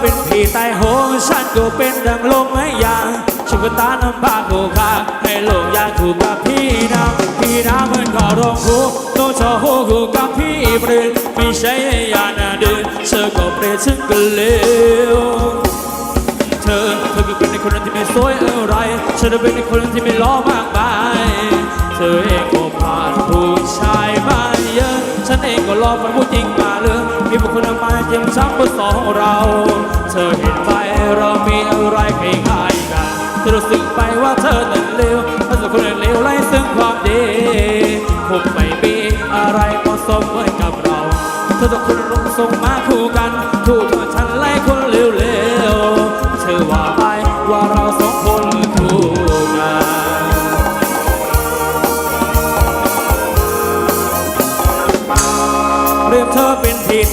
เป็นผีตายโหงฉันก็เป็นดังลมไม้ยางฉันก็ตาน้ำบากโกคาให้ลกอยาถูกกับพี่น้ำพี่น้ำเหมือนขอร้องคู่ต้องชอหูคู่กับพี่เปรตไม่ใช่ยานาเดินเธอก็เปรตฉันก็เลวเธอเธอก็เป็นคนที่ไม่สวยอะไรฉันก็เป็นในคนที่ไม่ล้อมากมายเธอเองก็ผ่านผู้ชายมา ก็รอฝันผู้หญิงมาเลยมีบุคคลมาเจียมช้ำเพื่อสองเรา เธอเห็นไหมเรามีอะไรคล้ายๆกันเธอรู้สึกไปว่าเธอนั้นเลวถ้าสักคนเลวไร้ซึ่งความดีคงไม่มีอะไรเหมาะสมเหมือนกับเรา เธอต้องคนลงส่งมาคู่กัน ถูกเธอฉันไล่คนเร็วๆเธอว่าไปว่า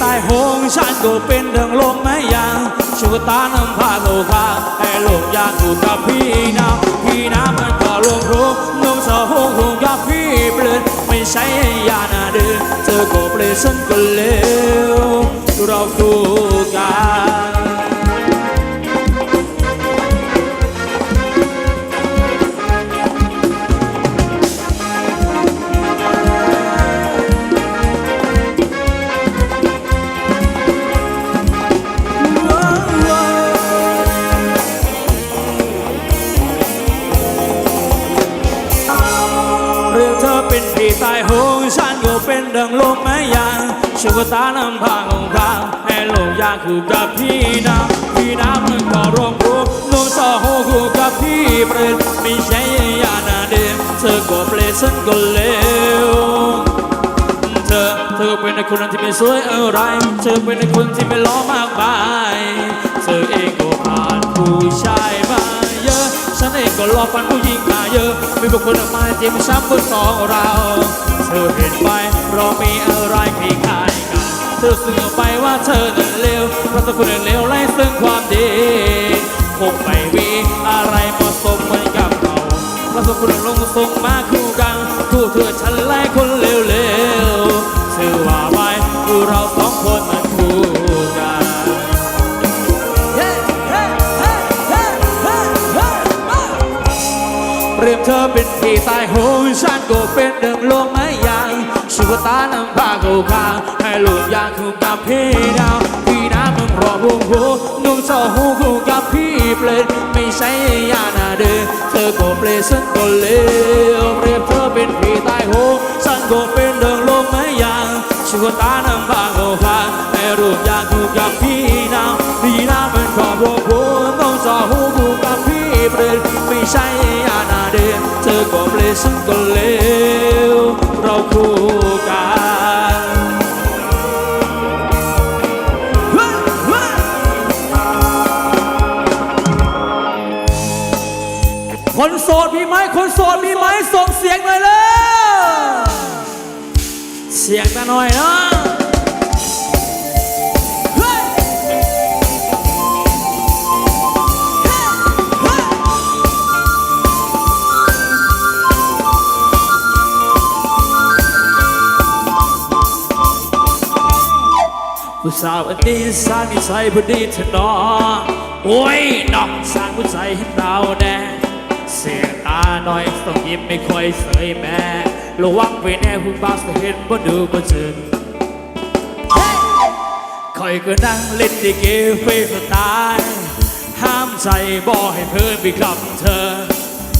ตายโหงฉันก็เป็นเดืองลมไม้ยางชูตาน้ำพาโลคาให้โลกยางถูกกับพี่น้ำพี่น้ำมันก็รวมรู้นุ่มสาวหงหงกับพี่เปลือนไม่ใช่ยานาเดินเธอก็เปลือนฉันก็เลวเราคู่กัน ตาน้ำพาของข้างให้โลกยากคู่กับพี่น้ำพี่น้ำมันก็รวมรู้นุ่มสาวหูคู่กับพี่เปรตไม่ใช่ยานาเดิมเธอก็เปรตฉันก็เลวเธอเธอเป็นคนที่ไม่สวยอะไร เธอเป็นคนที่ไม่ล้อมากมายเธอเองก็ผ่านผู้ชายมาเยอะ ฉันเองก็รอฟันผู้หญิงมาเยอะมีบุคคลมาเจ็บช้ำบนสองเรา เธอเห็นไหมเรามีอะไรคล้ายๆกันเธอสึกไปว่าเธอนั้นเลวเพราะเธอคนนั้นเลวไร้ซึ่งความดีคงไม่มีอะไรเหมาะสมเหมือนกับเราเราสองคนลงส่งมาคู่กันคู่เธอฉันไล่คนเร็วๆชื่อว่าไว้คือเราสองคนมันคู่กันเปรียบเธอเป็นผีตายโหงฉันก็เป็นเดิมลมไม้ ยางชูตาน้ำพากูข้าให้ลูกยางคู่กับพี่ดาวพี่น้ำมึงรอวงหูนุ่มเจ้าหูคู่กับพี่เปลดไม่ใช่ยานาเดินเธอก็เปลดฉันก็เลวเรียบเธอเป็นผีตายโหงฉันก็เป็นเดิมลมไม้ยางชูตาน้ำพากูข้าให้ลูกยางคู่กับพี่น้ำพี่น้ำมันรอวงหูนุ่มเจ้าหูคู่กับพี่เปลดไม่ใช่ยานาเดินเธอก็เปลดฉันก็เลวเราคู่ ผู้สาวอันนี้สร้างนิสัยพอดีถน้องโอ้ยน้องสร้างผู้ใจให้เราแน่เสียตาหน่อยต้องยิ้มไม่ค่อยเสยแม่ ระวังไปแน่คุณบ้าสเห็นบ่ดูบ่เจึงคอยก็นั่งเล่นดีเกเฟสตล์ห้ามใจบอกให้เพื่อนไปกับเธอ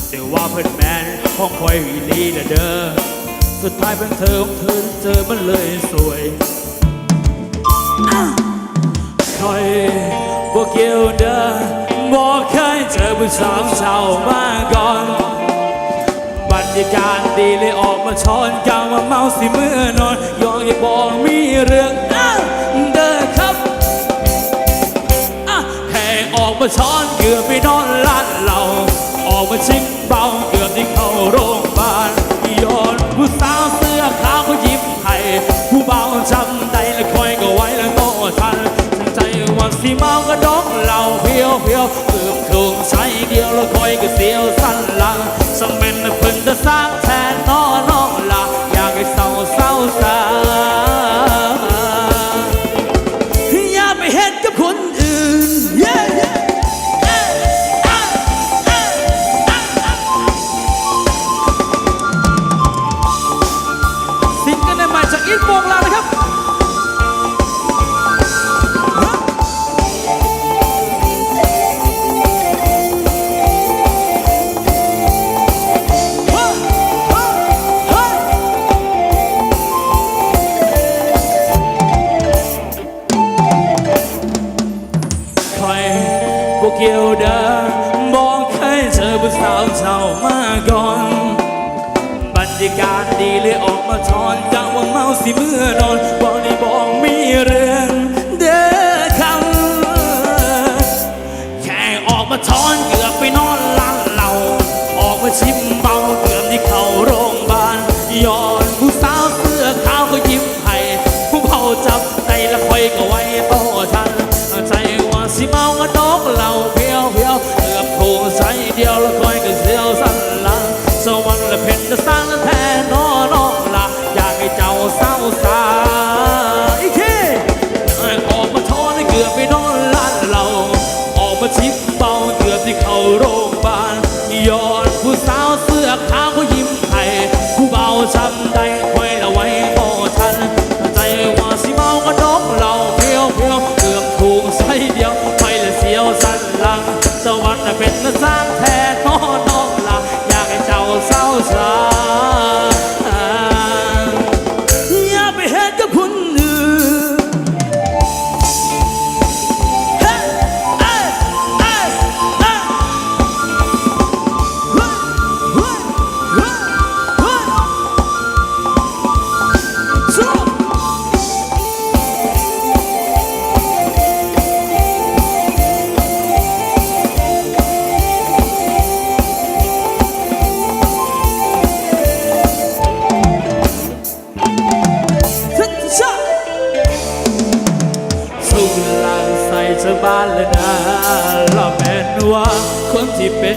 แต่ว่าเพื่อนแมนของคอยวีลีนะเด้อสุดท้ายเป็นเธอของเธอเจอมันเลยสวยคอยบอกเกี่ยวเด้อบอกเคยเจอผู้สาวเจ้ามาก่อน ยากาศดีเลยออกมาช้อนกาวมาเมาสิเมื่อนอนยองอย่าบอกมีเรื่องอ้าเด้อครับอะแค่ออกมาช้อนเกือบไปนอนร้านเราออกมาชิงเบาเกือบที่เข้าโรงพยาบาลย้อนผู้สาวเสื้อขาวเขายิ้มให้ผู้เบาจำได้และคอยก็ไว้แล้วโตทันทั้งใจว่าสิเมาก็ดอกเหล่าเพียวเพียวเกือบถูกใช้เดียวแล้วคอยก็เสียวสั้นหลังสมเป็น เพิ่นจ บ่เกี่ยวเดิมบอกเคยเจอผู้สาวเจ้ามาก่อน บรรยากาศดีเลยออกมาชอนกะว่าเมาสิเมื่อนอนบอกได้บอกมีเรื่อง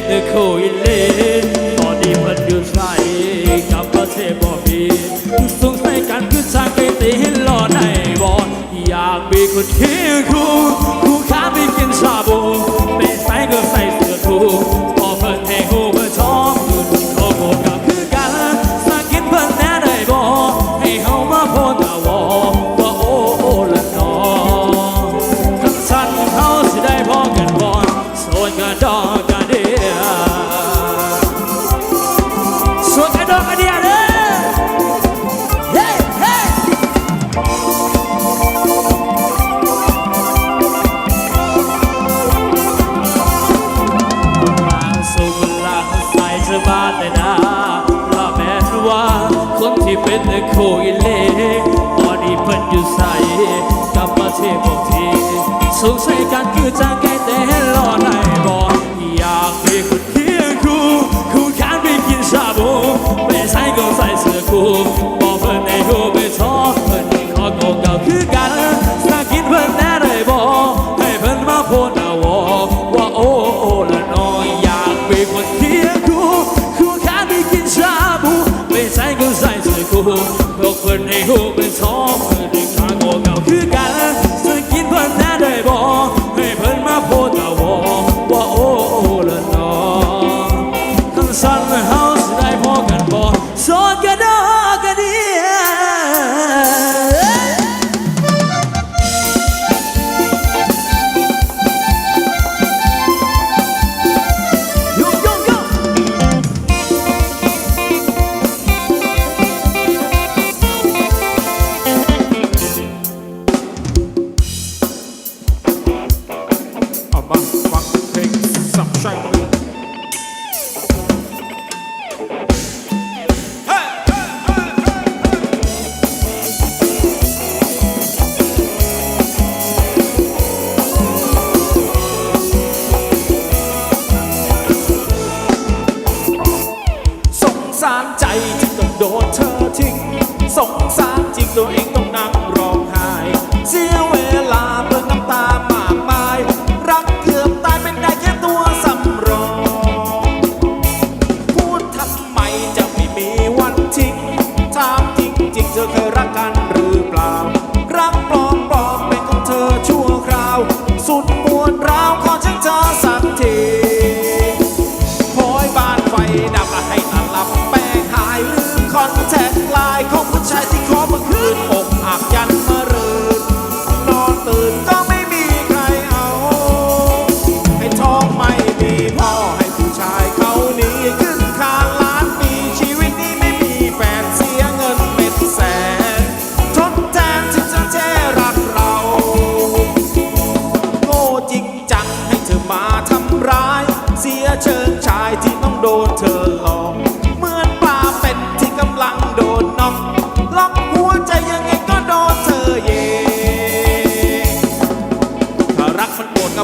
ดคุยเล่นบอดีมันอยู่ใส่กับประเทศบ่มีสงสัยกันคือสร้างไปตีให้รอดในบ่อยากมีคนคิด ที่เป็นโคอีเล่ตอนนี้เพิ่นอยู่ใส่กับมาเทพบทีสงสัยกันคือจะแก้แต่ พวเพิ่นให้ฮู้เป็นสองเพื่อได้ทางโง่เงาคือกันสึกินเพื่อนแน่ได้บอกให้เพื่อนมาโพดเอาวว่าโอ้ละนอคันสั่น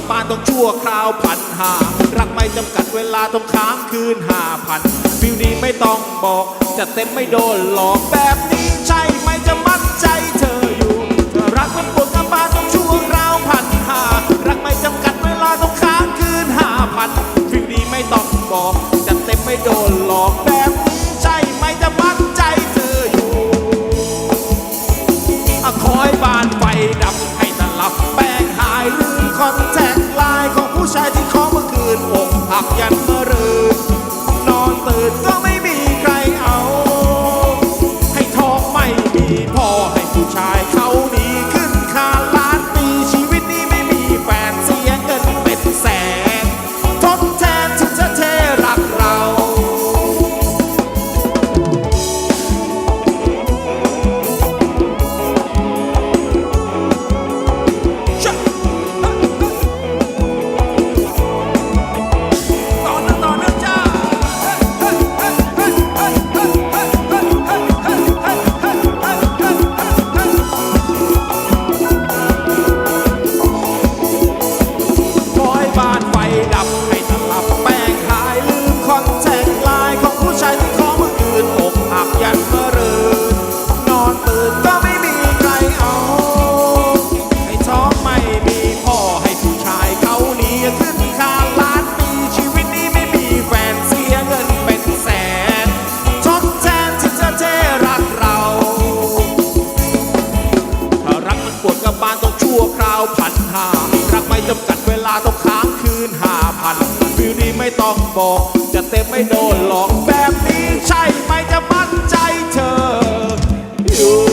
ปวดกับบ้านต้องชั่วคราวพันหา รักไม่จำกัดเวลาต้องค้างคืนห้าพันฟิลนี้ไม่ต้องบอก จะเต็มไม่โดนหลอกแบบนี้ใช่ไหมจะมัดใจเธออยู่รักมันปวดกับบ้านต้องชั่วคราวพันหา รักไม่จำกัดเวลาต้องค้างคืนห้าพันฟิลนี้ไม่ต้องบอก จะเต็มไม่โดนหลอกแบบ นอกหักยัน ต้องค้างคืนห้าพันฟิลนี้ไม่ต้องบอก จะเต็มไม่โดนหลอกแบบนี้ใช่ไหมจะมั่นใจเธออยู่